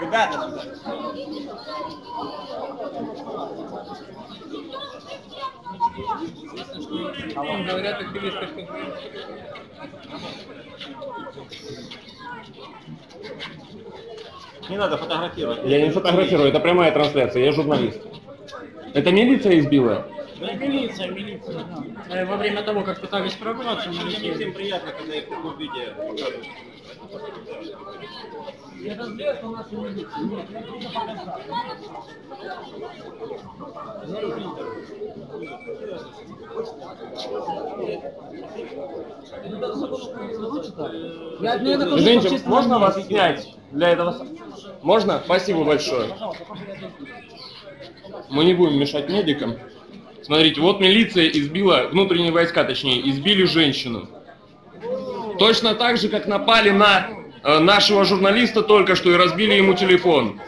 Ребята. А вам говорят, активисты, что Не надо фотографировать. Я не фотографирую, это прямая трансляция, я журналист. Это милиция избила? Да, милиция, милиция, да. Э, Во время того, как пытались прорваться, Не налетели. всем приятно, когда их в показывают. Женщин, можно вас снять для этого? Можно? Спасибо большое. Мы не будем мешать медикам. Смотрите, вот милиция избила, внутренние войска точнее, избили женщину. Точно так же, как напали на нашего журналиста только что и разбили ему телефон.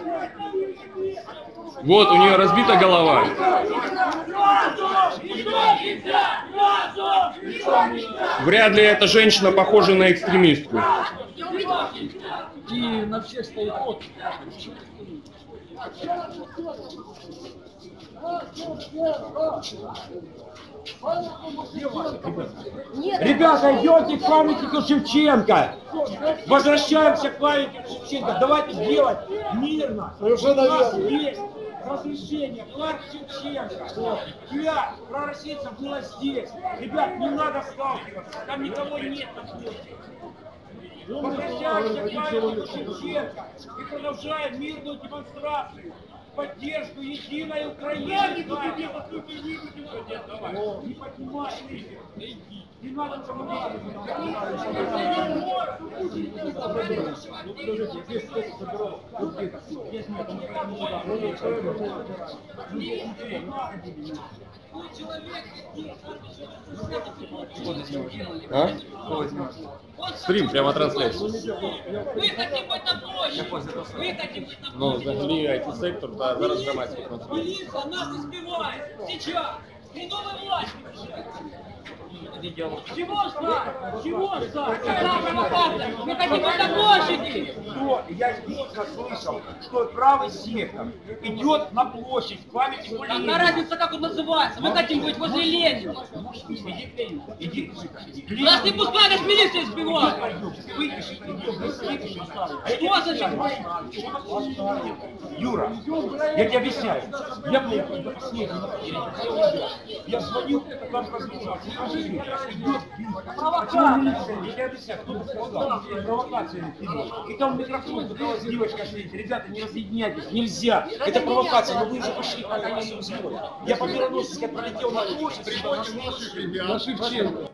Вот, у нее разбита голова. Вряд ли эта женщина похожа на экстремистку. И на всех стоит вот. Ребята, идете к памятнику Шевченко. Возвращаемся к памятнику Шевченко. Давайте делать мирно. У нас есть разрешение. Парк Шевченко. Для пророссийцев было здесь. Ребят, не надо сталкиваться. Там никого нет. Возвращаемся к памятнику Шевченко. И продолжаем мирную демонстрацию. Поддержку единой Украины. Не поднимай. Не надо А? Стрим, прямо трансляция. Вы хотите быть на Ну, взагалі IT-сектор, та зараз трансляція. Милиция нас избивает! Сейчас! Хреновая власть! Чего ждать? Чего ждать? Какая провокация? Мы хотим на площади! Что? Я лично слышал, что правый сектор идет на площадь к памятнику Какая Ленина. разница, как он называется? Мы хотим быть возле Ленина! Иди, иди. Нас не пускай, нас милиция избивает! Что зачем? Юра, я тебе объясняю. Я был до последнего. Я звонил, там разговаривал. Я. И там микрофон девочка сидеть. Ребята, не разъединяйтесь, нельзя. Это провокация, но вы уже пошли по комиссию сбора. Я по Мироносовской пролетел на площадь, пришел на Шевченко.